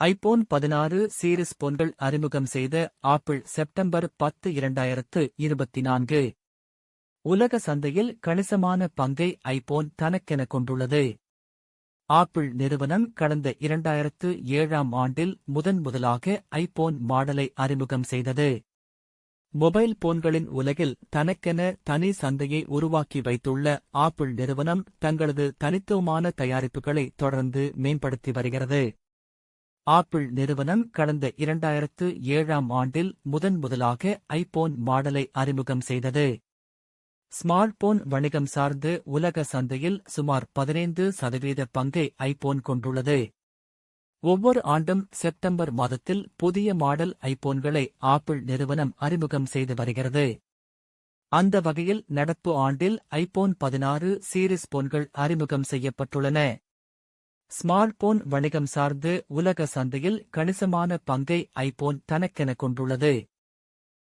IPhone பதினாறு series போன்கள் அறிமுகம் செய்த ஆப்பிள் செப்டம்பர் பத்து இரண்டாயிரத்து இருபத்தி நான்கு உலக சந்தையில் கணிசமான பங்கை ஐபோன் தனக்கென கொண்டுள்ளது. ஆப்பிள் நிறுவனம் கடந்த இரண்டாயிரத்து ஏழாம் ஆண்டில் முதன் முதலாக ஐபோன் மாடலை அறிமுகம் செய்தது. மொபைல் போன்களின் உலகில் தனக்கென தனி சந்தையை உருவாக்கி வைத்துள்ள ஆப்பிள் நிறுவனம் தங்களது தனித்துவமான தயாரிப்புகளை தொடர்ந்து மேம்படுத்தி வருகிறது. ஆப்பிள் நிறுவனம் கடந்த இரண்டாயிரத்து ஏழாம் ஆண்டில் முதன் முதலாக ஐபோன் மாடலை அறிமுகம் செய்தது. ஸ்மார்ட் போன் வணிகம் சார்ந்து உலக சந்தையில் சுமார் பதினைந்து சதவீத பங்கை ஐபோன் கொண்டுள்ளது. ஒவ்வொரு ஆண்டும் செப்டம்பர் மாதத்தில் புதிய மாடல் ஐபோன்களை ஆப்பிள் நிறுவனம் அறிமுகம் செய்து வருகிறது. அந்த வகையில் நடப்பு ஆண்டில் ஐபோன் பதினாறு சீரிஸ் போன்கள் அறிமுகம் செய்யப்பட்டுள்ளன. ஸ்மார்ட் போன் வணிகம் சார்ந்து உலக சந்தையில் கணிசமான பங்கை ஐபோன் தனக்கென கொண்டுள்ளது.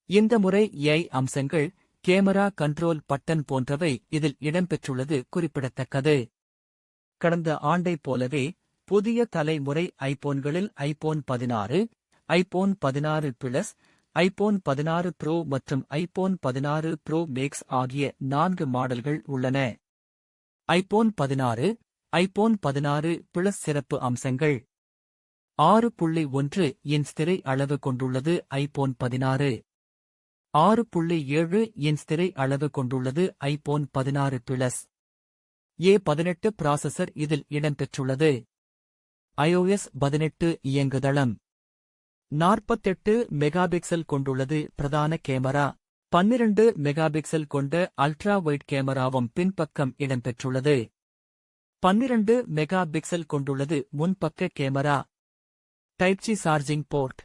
இந்த முறை ஏ அம்சங்கள் கேமரா கண்ட்ரோல் பட்டன் போன்றவை இதில் இடம்பெற்றுள்ளது குறிப்பிடத்தக்கது. கடந்த ஆண்டைப் போலவே புதிய தலைமுறை ஐபோன்களில் ஐபோன் பதினாறு ஐபோன் பதினாறு பிளஸ் ஐபோன் பதினாறு ப்ரோ மற்றும் ஐபோன் பதினாறு ப்ரோ மேக்ஸ் ஆகிய நான்கு மாடல்கள் உள்ளன. ஐபோன் பதினாறு ஐபோன் பதினாறு பிளஸ் சிறப்பு அம்சங்கள். ஆறு புள்ளி ஒன்று இன்ச் திரை அளவு கொண்டுள்ளது ஐபோன் பதினாறு. ஆறு புள்ளி ஏழு இன்ச் திரை அளவு கொண்டுள்ளது ஐபோன் பதினாறு பிளஸ் ஏ பதினெட்டு ப்ராசஸர் இதில் இடம்பெற்றுள்ளது. ஐஓஎஸ் பதினெட்டு இயங்குதளம். நாற்பத்தெட்டு மெகாபிக்சல் கொண்டுள்ளது பிரதான கேமரா. பன்னிரண்டு மெகாபிக்சல் கொண்ட அல்ட்ரா வைட் கேமராவும் பின்பக்கம் இடம்பெற்றுள்ளது. பன்னிரண்டு மெகா பிக்சல் கொண்டுள்ளது முன்பக்க camera. Type C charging port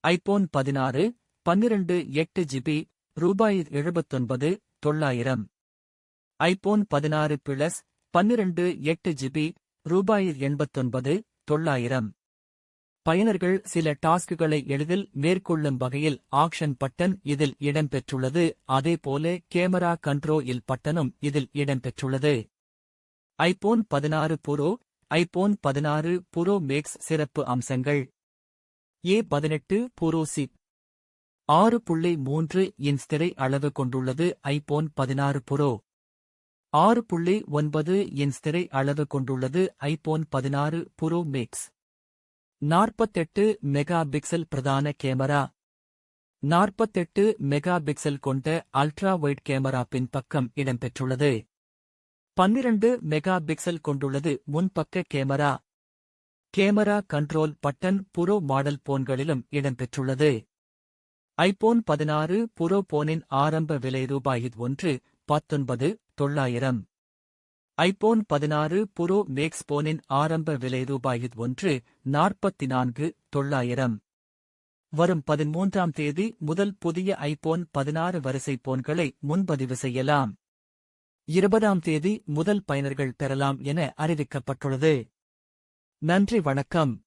iPhone பதினாறு பன்னிரண்டு எட்டு ஜிபி ரூபாய் எழுபத்தொன்பது தொள்ளாயிரம். ஐபோன் பதினாறு பிளஸ் பன்னிரண்டு எட்டு ஜிபி ரூபாய் எண்பத்தொன்பது தொள்ளாயிரம். பயனர்கள் சில டாஸ்குகளை எளிதில் மேற்கொள்ளும் வகையில் ஆக்ஷன் பட்டன் இதில் இடம்பெற்றுள்ளது. அதேபோல கேமரா கண்ட்ரோல் பட்டனும் இதில் இடம்பெற்றுள்ளது. ஐபோன் பதினாறு புரோ ஐபோன் பதினாறு புரோ மேக்ஸ் சிறப்பு அம்சங்கள். ஏ பதினெட்டு புரோ சிப். ஆறு புள்ளி மூன்று இன்ச் திரை அளவு கொண்டுள்ளது ஐபோன் பதினாறு புரோ. ஆறு புள்ளி ஒன்பது இன்ச் திரை அளவு கொண்டுள்ளது ஐபோன் பதினாறு புரோ மேக்ஸ். நாற்பத்தெட்டு மெகா பிக்சல் பிரதான கேமரா. நாற்பத்தெட்டு மெகா பிக்சல் கொண்ட அல்ட்ரா வைட் கேமரா பின்பக்கம் இடம்பெற்றுள்ளது. பன்னிரண்டு மெகா பிக்சல் கொண்டுள்ளது. முன்பக்க camera. Camera control button pro model போன்களிலும் இடம்பெற்றுள்ளது. ஐபோன் பதினாறு புரோ போனின் ஆரம்ப விலை ரூபாய் ஒன்று பத்தொன்பது தொள்ளாயிரம். ஐபோன் பதினாறு புரோ மேக்ஸ் போனின் ஆரம்ப விலை ரூபாய் ஒன்று நாற்பத்தி நான்கு தொள்ளாயிரம். வரும் பதிமூன்றாம் தேதி முதல் புதிய ஐபோன் பதினாறு வரிசை போன்களை முன்பதிவு செய்யலாம். இருபதாம் தேதி முதல் பயனர்கள் பெறலாம் என அறிவிக்கப்பட்டுள்ளது. நன்றி வணக்கம்.